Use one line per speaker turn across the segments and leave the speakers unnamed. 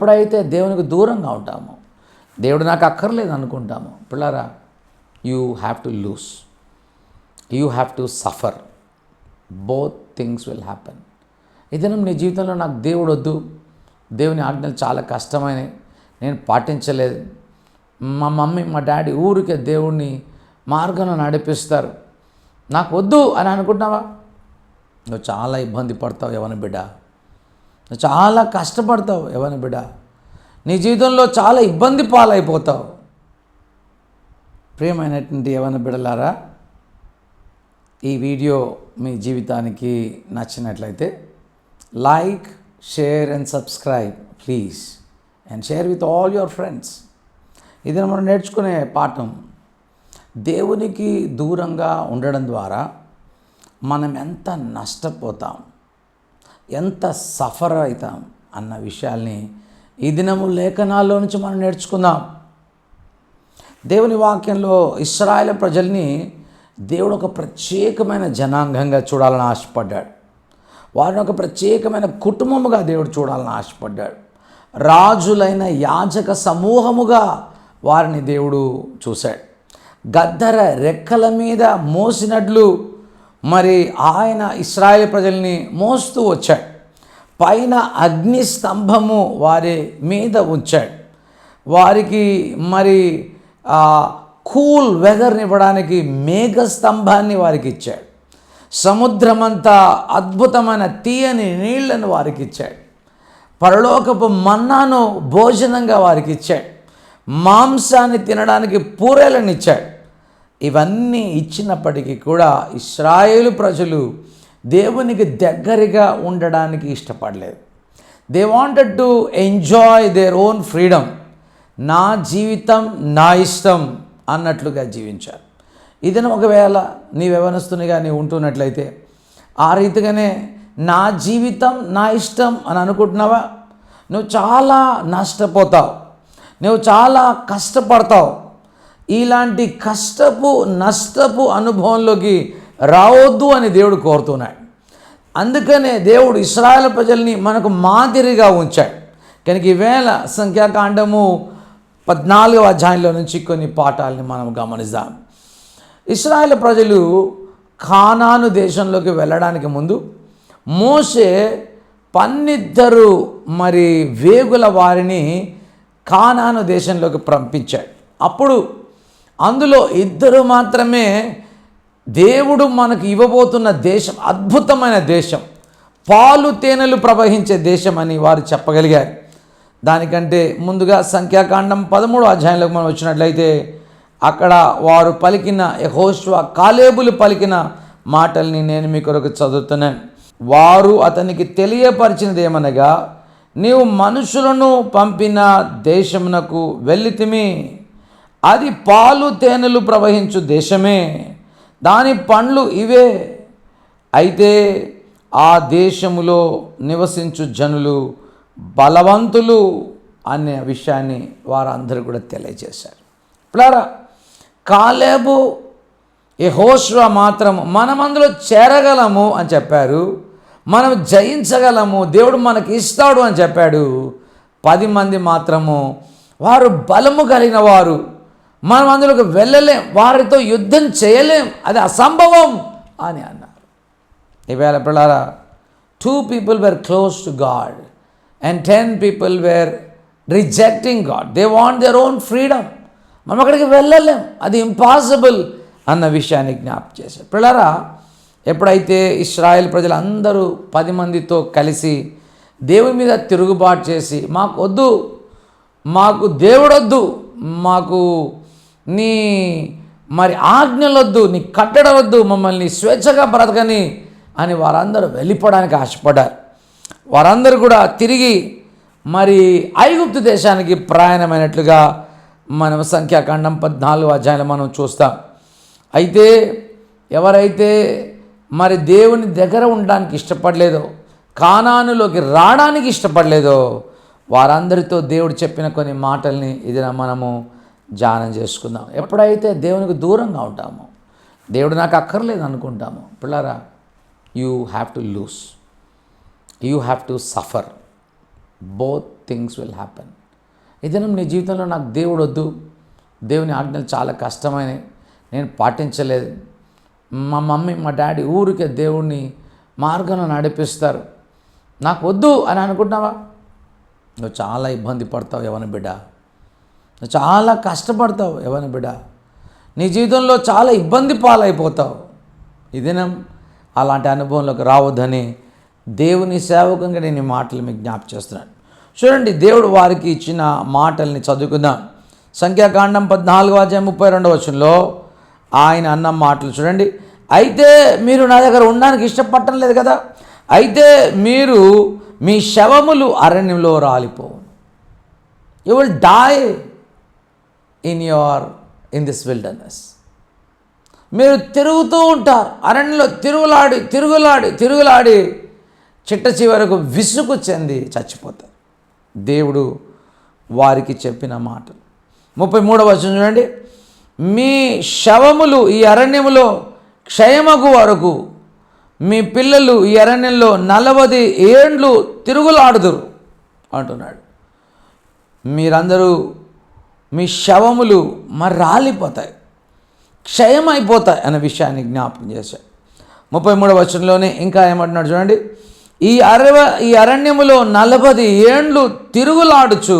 ఎప్పుడైతే దేవునికి దూరంగా ఉంటామో దేవుడు నాకు అక్కర్లేదు అనుకుంటామో పిల్లరా you have to lose you have to suffer both things will happen ఇదనం నీ జీవితంలో నాకు దేవుడు వద్దు. దేవుని ఆజ్ఞలు చాలా కష్టమైనవి. నేను పాటించలేదు. మా మమ్మీ మా డాడీ ఊరికే దేవుణ్ణి మార్గంలో నడిపిస్తారు. నాకు వద్దు అని అనుకుంటున్నావా? నువ్వు చాలా ఇబ్బంది పడతావు ఎవరిని బిడ్డ. చాలా కష్టపడతావు ఎవరి బిడ్డ. నీ జీవితంలో చాలా ఇబ్బంది పాలైపోతావు. ప్రియమైనటువంటి ఎవరి బిడలారా ఈ వీడియో మీ జీవితానికి నచ్చినట్లయితే like share and subscribe please. And share with all your friends. ఇది మనం నేర్చుకునే పాఠం. దేవునికి దూరంగా ఉండడం ద్వారా మనం ఎంత నష్టపోతాం? ఎంత సఫర్ అవుతాం అన్న విషయాల్ని ఈ దినము లేఖనాల్లో నుంచి మనం నేర్చుకుందాం. దేవుని వాక్యంలో ఇస్రాయల ప్రజల్ని దేవుడు ఒక ప్రత్యేకమైన జనాంగంగా చూడాలని ఆశపడ్డాడు. వారిని ఒక ప్రత్యేకమైన కుటుంబముగా దేవుడు చూడాలని ఆశపడ్డాడు. రాజులైన యాజక సమూహముగా వారిని దేవుడు చూశాడు. గద్దర రెక్కల మీద మోసినట్లు మరి ఆయన ఇస్రాయేల్ ప్రజల్ని మోస్తూ వచ్చాడు. పైన అగ్ని స్తంభము వారి మీద ఉంచాడు. వారికి మరి కూల్ వెదర్ని ఇవ్వడానికి మేఘ స్తంభాన్ని వారికి ఇచ్చాడు. సముద్రమంతా అద్భుతమైన తీయని నీళ్ళను వారికి ఇచ్చాడు. పరలోకపు మన్నాను భోజనంగా వారికి ఇచ్చాడు. మాంసాన్ని తినడానికి పూరేలను ఇచ్చాడు. ఇవన్నీ ఇచ్చినప్పటికీ కూడా ఇస్రాయేలు ప్రజలు దేవునికి దగ్గరగా ఉండడానికి ఇష్టపడలేదు. They wanted to enjoy their own freedom నా జీవితం నా ఇష్టం అన్నట్లుగా జీవించారు. ఇదని ఒకవేళ నీ వ్యవనస్తునిగా నీవు ఉంటున్నట్లయితే ఆ రీతిగానే నా జీవితం నా ఇష్టం అని అనుకుంటున్నావా? నువ్వు చాలా నష్టపోతావు. నువ్వు చాలా కష్టపడతావు. ఇలాంటి కష్టపు నష్టపు అనుభవంలోకి రావద్దు అని దేవుడు కోరుతున్నాడు. అందుకనే దేవుడు ఇస్రాయల్ ప్రజల్ని మనకు మాదిరిగా ఉంచాడు. కనుక ఈవేళ సంఖ్యాకాండము పద్నాలుగవ అధ్యాయంలో నుంచి కొన్ని పాఠాలని మనం గమనిద్దాం. ఇస్రాయల్ ప్రజలు ఖానాను దేశంలోకి వెళ్ళడానికి ముందు మోసే పన్నిద్దరు మరి వేగుల వారిని ఖానాను దేశంలోకి పంపించాడు. అప్పుడు అందులో ఇద్దరు మాత్రమే దేవుడు మనకు ఇవ్వబోతున్న దేశం అద్భుతమైన దేశం. పాలు తేనెలు ప్రవహించే దేశం అని వారు చెప్పగలిగారు. దానికంటే ముందుగా సంఖ్యాకాండం పదమూడు అధ్యాయంలోకి మనం వచ్చినట్లయితే అక్కడ వారు పలికిన యహోష్వ కాలేబులు పలికిన మాటల్ని నేను మీ కొరకు చదువుతున్నాను. వారు అతనికి తెలియపరిచినది ఏమనగా నీవు మనుషులను పంపిన దేశమునకు వెళ్ళితిమి అది పాలు తేనెలు ప్రవహించు దేశమే. దాని పండ్లు ఇవే. అయితే ఆ దేశములో నివసించు జనులు బలవంతులు అనే విషయాన్ని వారందరూ కూడా తెలియజేశారు. ప్లారా కాలేబు యహోష్వ మాత్రం మనం అందులో చేరగలము అని చెప్పారు. మనం జయించగలము దేవుడు మనకి ఇస్తాడు అని చెప్పాడు. పది మంది మాత్రము వారు బలము కలిగిన వారు. మనం అందులోకి వెళ్ళలేం వారితో యుద్ధం చేయలేం. అది అసంభవం అని అన్నారు. ఈవేళ పిల్లారా two people were close to God and ten people were rejecting God they want their own freedom మనం అక్కడికి వెళ్ళలేం. అది ఇంపాసిబుల్ అన్న విషయాన్ని జ్ఞాపకం చేశారు. పిల్లరా ఎప్పుడైతే ఇస్రాయల్ ప్రజలందరూ పది మందితో కలిసి దేవుని మీద తిరుగుబాటు చేసి మాకు వద్దు మాకు దేవుడొద్దు మాకు నీ మరి ఆజ్ఞలొద్దు నీ కట్టడవద్దు మమ్మల్ని స్వేచ్ఛగా బ్రతకని అని వారందరూ వెళ్ళిపోవడానికి ఆశపడ్డారు. వారందరూ కూడా తిరిగి మరి ఐగుప్తు దేశానికి ప్రయాణమైనట్లుగా మనం సంఖ్యాకాండం పద్నాలుగు అధ్యాయులు మనం చూస్తాం. అయితే ఎవరైతే మరి దేవుని దగ్గర ఉండడానికి ఇష్టపడలేదో కానానులోకి రావడానికి ఇష్టపడలేదో వారందరితో దేవుడు చెప్పిన కొన్ని మాటల్ని ఇది మనము ధ్యానం చేసుకుందాం. ఎప్పుడైతే దేవునికి దూరంగా ఉంటామో దేవుడు నాకు అక్కర్లేదు అనుకుంటాము పిల్లరా you have to lose you have to suffer both things will happen ఇదనం నీ జీవితంలో నాకు దేవుడు వద్దు. దేవుని ఆజ్ఞలు చాలా కష్టమైనవి. నేను పాటించలేదు. మా మమ్మీ మా డాడీ ఊరికే దేవుడిని మార్గంలో నడిపిస్తారు. నాకు వద్దు అని అనుకుంటున్నావా? నువ్వు చాలా ఇబ్బంది పడతావు ఎవరిని బిడ్డ. నువ్వు చాలా కష్టపడతావు ఎవరి బిడ్డ నీ జీవితంలో చాలా ఇబ్బంది పాలైపోతావు. ఈ దినం అలాంటి అనుభవంలోకి రావద్దని దేవుని సేవకంగా నేను మాటలు మీకు జ్ఞాప చేస్తున్నాను. చూడండి దేవుడు వారికి ఇచ్చిన మాటల్ని చదువుకుందాం. సంఖ్యాకాండం పద్నాలుగు అధ్యాయం ముప్పై రెండవ వచనంలో ఆయన అన్న మాటలు చూడండి. అయితే మీరు నా దగ్గర ఉండడానికి ఇష్టపడటం లేదు కదా? అయితే మీరు మీ శవములు అరణ్యంలో రాలిపోవు. You will die in your in this wilderness మీరు తిరుగుతూ ఉంటారు. అరణ్యంలో తిరుగులాడి తిరుగులాడి తిరుగులాడి చిట్ట చివరకు విసుగు చెంది చచ్చిపోతారు. దేవుడు వారికి చెప్పిన మాటలు. ముప్పై మూడవ వచనం చూడండి. మీ శవములు ఈ అరణ్యములో క్షయమగు వరకు మీ పిల్లలు ఈ అరణ్యంలో నలవది ఏండ్లు తిరుగులాడుదురు అంటున్నాడు. మీరందరూ మీ శవములు మరి రాలిపోతాయి క్షయమైపోతాయి అనే విషయాన్ని జ్ఞాపకం చేశాయి ముప్పై మూడవ వచనంలోనే ఇంకా ఏమంటున్నాడు చూడండి ఈ అరవ ఈ అరణ్యములో నలభది ఏండ్లు తిరుగులాడుచు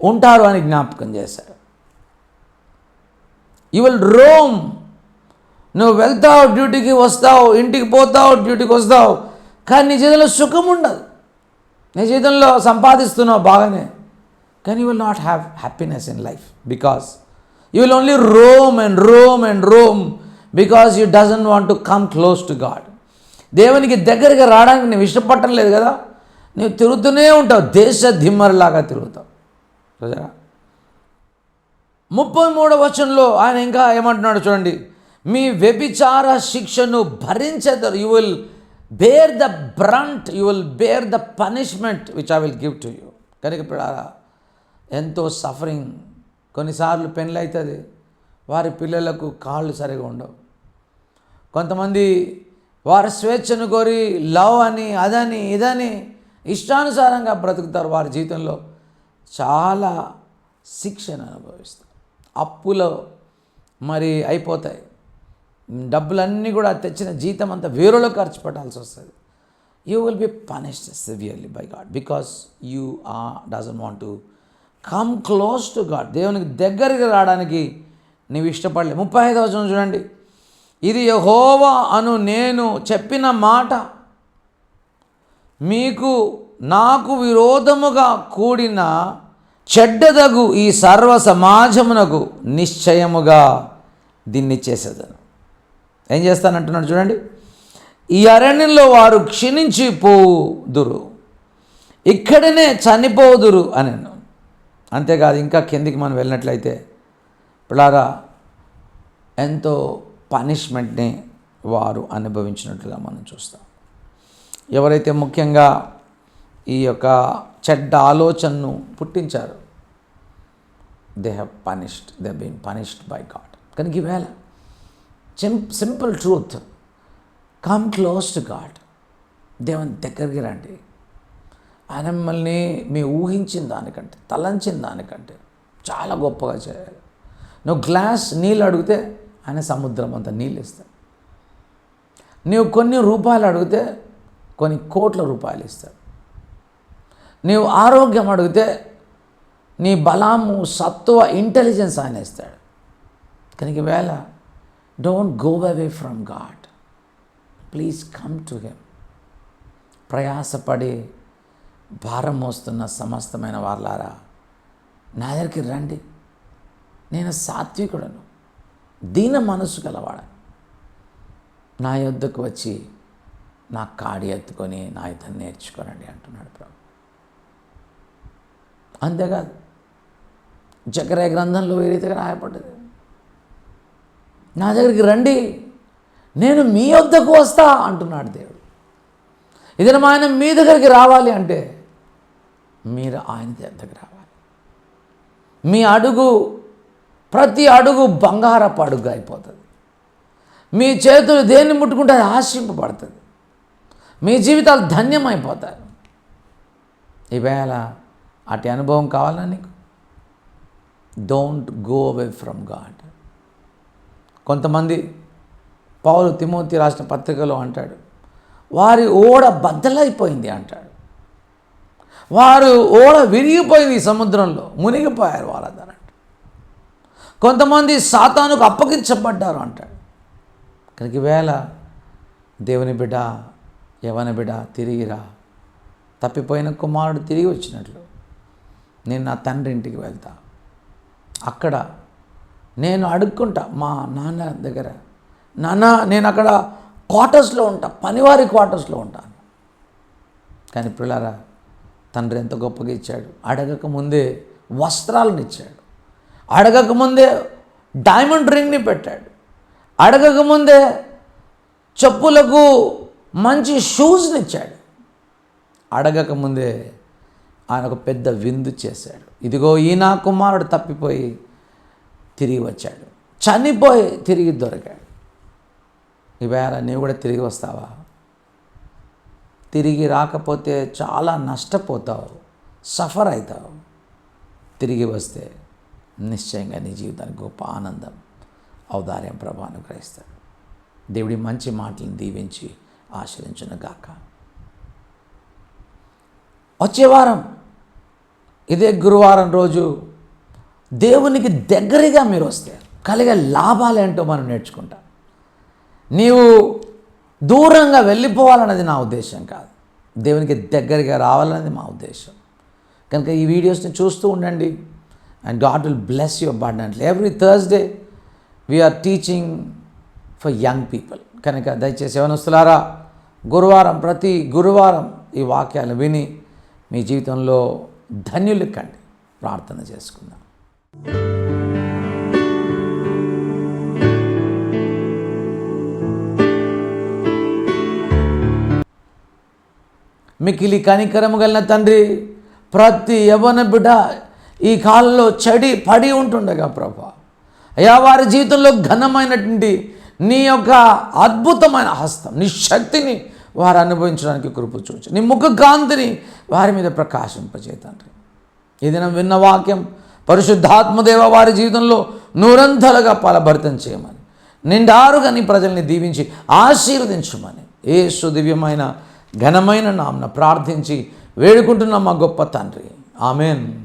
ఉంటారు అని జ్ఞాపకం చేశాడు. యు విల్ రోమ్ నువ్వు వెళ్తావు డ్యూటీకి వస్తావు ఇంటికి పోతావు డ్యూటీకి వస్తావు కానీ నీ జీవితంలో సుఖం ఉండదు. నీ జీవితంలో సంపాదిస్తున్నావు బాగానే. కానీ you will not have happiness in life because you will only roam and roam and roam because you doesn't want to come close to God దేవునికి దగ్గరికి రావడానికి నువ్వు ఇష్టపడటం లేదు కదా? నువ్వు తిరుగుతూనే ఉంటావు. దేశ దిమ్మరిలాగా తిరుగుతావు. చూసారా ముప్పై మూడవ వచనంలో ఆయన ఇంకా ఏమంటున్నాడు చూడండి. మీ వ్యభిచార శిక్షను భరించేదారు. You will bear the brunt you will bear the punishment which I will give to you కనుక ఇప్పుడు ఎంతో సఫరింగ్ కొన్నిసార్లు పెళ్ళి అవుతుంది వారి పిల్లలకు కాళ్ళు సరిగా ఉండవు. కొంతమంది వారి స్వేచ్ఛను కోరి లవ్ అని అదని ఇదని ఇష్టానుసారంగా బ్రతుకుతారు. వారి జీవితంలో చాలా శిక్షను అనుభవిస్తారు. అప్పులో మరి అయిపోతాయి. డబ్బులన్నీ కూడా తెచ్చిన జీతం అంతా వేరులో ఖర్చు పెట్టాల్సి వస్తుంది. You will be punished severely by God because you ah doesn't want to come close to God దేవునికి దగ్గరికి రావడానికి నీవు ఇష్టపడలే ముప్పై ఐదు వచనం చూడండి. ఇది యహోవా అను నేను చెప్పిన మాట. మీకు నాకు విరోధముగా కూడిన చెడ్డదగు ఈ సర్వ సమాజమునకు నిశ్చయముగా దీన్ని చేసేదను. ఏం చేస్తానంటున్నాడు చూడండి. ఈ అరణ్యంలో వారు క్షీణించి పోదురు ఇక్కడనే చనిపోదురు అని అంతేకాదు ఇంకా కిందికి మనం వెళ్ళినట్లయితే పిల్లారా ఎంతో పనిష్మెంట్ని వారు అనుభవించినట్లుగా మనం చూస్తాం. ఎవరైతే ముఖ్యంగా ఈ యొక్క చెడ్డ ఆలోచనను పుట్టించారు they have punished they been punished by God కనుక ఈవేళ simp simple truth come close to God దేవుని దగ్గరికి రండి. ఆయన మిమ్మల్ని మీ ఊహించిన దానికంటే తలంచిన దానికంటే చాలా గొప్పగా చేయాలి. నువ్వు గ్లాస్ నీళ్ళు అడిగితే ఆయన సముద్రం అంత నీళ్ళు ఇస్తాడు. నీవు కొన్ని రూపాయలు అడిగితే కొన్ని కోట్ల రూపాయలు ఇస్తాడు. నీవు ఆరోగ్యం అడిగితే నీ బలము సత్వ ఇంటెలిజెన్స్ ఆయన ఇస్తాడు. కనుక వేళ don't go away from God. Please come to him. ప్రయాసపడి భారం మోస్తున్న సమస్తమైన వాళ్ళారా నా దగ్గరికి రండి. నేను సాత్వికుడను దీన మనసు గలవాడను. నా యొద్దకు వచ్చి నా కాడి ఎత్తుకొని నా యుద్ధం నేర్చుకోనండి అంటున్నాడు ప్రభు. అంతేకాదు చక్రయ గ్రంథంలో ఏ రీతిగా రాయబడ్డది? నా దగ్గరికి రండి నేను మీ వద్దకు వస్తా అంటున్నాడు దేవుడు. ఇదే ఆయన మీ దగ్గరికి రావాలి అంటే మీరు ఆయన దగ్గరకు రావాలి. మీ అడుగు ప్రతి అడుగు బంగారపు అడుగు అయిపోతుంది. మీ చేతులు దేన్ని ముట్టుకుంటే అది ఆశింపబడుతుంది. మీ జీవితాలు ధన్యమైపోతాయి. ఈవేళ అటు అనుభవం కావాలా నీకు? Don't go away from God కొంతమంది పౌలు తిమోతి రాసిన పత్రికలో అంటాడు వారి ఓడ బద్దలైపోయింది అంటాడు. వారు ఓడ విరిగిపోయింది సముద్రంలో మునిగిపోయారు వాళ్ళందరూ. కొంతమంది సాతానుకు అప్పగించబడ్డారు అంటాడు. కనుక వేళ దేవుని బిడ్డ యవన బిడ్డ తిరిగిరా తప్పిపోయిన కుమారుడు తిరిగి వచ్చినట్లు. నేను నా తండ్రి ఇంటికి వెళ్తా. అక్కడ నేను అడుక్కుంటా మా నాన్న దగ్గర. నాన్న నేను అక్కడ క్వార్టర్స్లో ఉంటా పనివారి క్వార్టర్స్లో ఉంటాను. కానీ పిల్లరా తండ్రి ఎంత గొప్పగా ఇచ్చాడు. అడగక ముందే వస్త్రాలను ఇచ్చాడు. అడగక ముందే డైమండ్ రింగ్ని పెట్టాడు. అడగక ముందే చెప్పులకు మంచి షూస్ని ఇచ్చాడు. అడగక ముందే ఆయన ఒక పెద్ద విందు చేశాడు. ఇదిగో ఈ నా కుమారుడు తప్పిపోయి తిరిగి వచ్చాడు. చనిపోయి తిరిగి దొరికాడు. ఈవేళ నీవు కూడా తిరిగి వస్తావా? తిరిగి రాకపోతే చాలా నష్టపోతావు సఫర్ అవుతావు తిరిగి వస్తే నిశ్చయంగా నీ జీవితానికి గొప్ప ఆనందం ఔదార్యం ప్రభా అనుగ్రహిస్తాడు. దేవుడి మంచి మాటలను దీవించి ఆశ్రయించును గాక. వచ్చే వారం ఇదే గురువారం రోజు దేవునికి దగ్గరగా మీరు వస్తే కలిగే లాభాలు ఏంటో మనం నేర్చుకుంటాం. నీవు దూరంగా వెళ్ళిపోవాలన్నది నా ఉద్దేశం కాదు. దేవునికి దగ్గరగా రావాలన్నది మా ఉద్దేశం. కనుక ఈ వీడియోస్ని చూస్తూ ఉండండి. And God will bless your abundantly every Thursday we are teaching for young people. కనుక దయచేసి యవనస్తులారా గురువారం ప్రతి గురువారం ఈ వాక్యాలు విని మీ జీవితంలో ధన్యులు కండి ప్రార్థన చేసుకుందాం. మికిలి కనికరము కలిగిన తండ్రి ప్రతి యవన బిడ్డ ఈ కాలంలో చెడి పడి ఉంటుండగా ప్రభా. అయా వారి జీవితంలో ఘనమైనటువంటి నీ యొక్క అద్భుతమైన హస్తం నీ శక్తిని వారు అనుభవించడానికి కృప చూచు నీ ముఖ కాంతిని వారి మీద ప్రకాశింపజే తండ్రి. ఈ విన్న వాక్యం పరిశుద్ధాత్మదేవ వారి జీవితంలో నూరంతలుగా ఫలభరితం చేయమని నిండారుగా నీ ప్రజల్ని దీవించి ఆశీర్వదించమని ఏ సుదివ్యమైన ఘనమైన నామ్న ప్రార్థించి వేడుకుంటున్నాం మా గొప్ప తండ్రి. ఆమెన్.